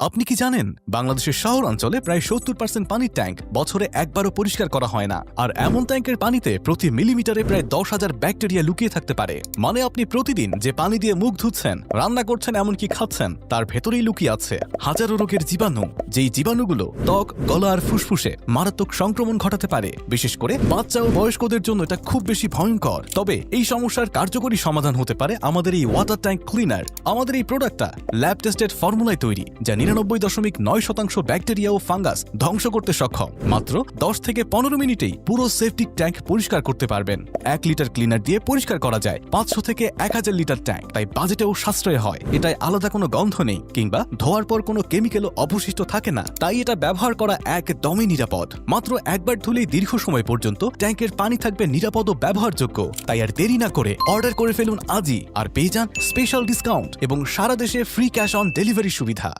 আপনি কি জানেন, বাংলাদেশের শহর অঞ্চলে প্রায় সত্তর পার্সেন্ট পানির ট্যাঙ্ক বছরে একবারও পরিষ্কার করা হয় না। আর এমন ট্যাঙ্কের পানিতে প্রতি মিলিমিটারে প্রায় দশ হাজার ব্যাকটেরিয়া লুকিয়ে থাকতে পারে। মানে আপনি প্রতিদিন যে পানি দিয়ে মুখ ধুচ্ছেন, রান্না করছেন, এমনকি খাচ্ছেন, তার ভেতরেই লুকিয়ে আছে হাজারো রোগের জীবাণু। যেই জীবাণুগুলো ত্বক, গলা আর ফুসফুসে মারাত্মক সংক্রমণ ঘটাতে পারে। বিশেষ করে বাচ্চা ও বয়স্কদের জন্য এটা খুব বেশি ভয়ঙ্কর। তবে এই সমস্যার কার্যকরী সমাধান হতে পারে আমাদের এই ওয়াটার ট্যাঙ্ক ক্লিনার। আমাদের এই প্রোডাক্টটা ল্যাব টেস্টেড ফর্মুলায় তৈরি, যা নিরানব্বই দশমিক নয় শতাংশ ব্যাকটেরিয়া ও ফাঙ্গাস ধ্বংস করতে সক্ষম। মাত্র দশ থেকে পনেরো মিনিটেই পুরো সেফটিক ট্যাঙ্ক পরিষ্কার করতে পারবেন। এক লিটার ক্লিনার দিয়ে পরিষ্কার করা যায়। পাঁচশো থেকে এক হাজার লিটার ট্যাঙ্ক, তাই বাজেটেও সাশ্রয় হয়। এটায় আলাদা কোনো গন্ধ নেই, কিংবা ধোয়ার পর কোনো কেমিক্যালও অবশিষ্ট থাকে না। তাই এটা ব্যবহার করা একদমই নিরাপদ। মাত্র একবার ধুলেই দীর্ঘ সময় পর্যন্ত ট্যাঙ্কের পানি থাকবে নিরাপদ ও ব্যবহারযোগ্য। তাই আর দেরি না করে অর্ডার করে ফেলুন আজই। আর পেয়ে যান স্পেশাল ডিসকাউন্ট এবং সারা দেশে ফ্রি ক্যাশ অন ডেলিভারি সুবিধা।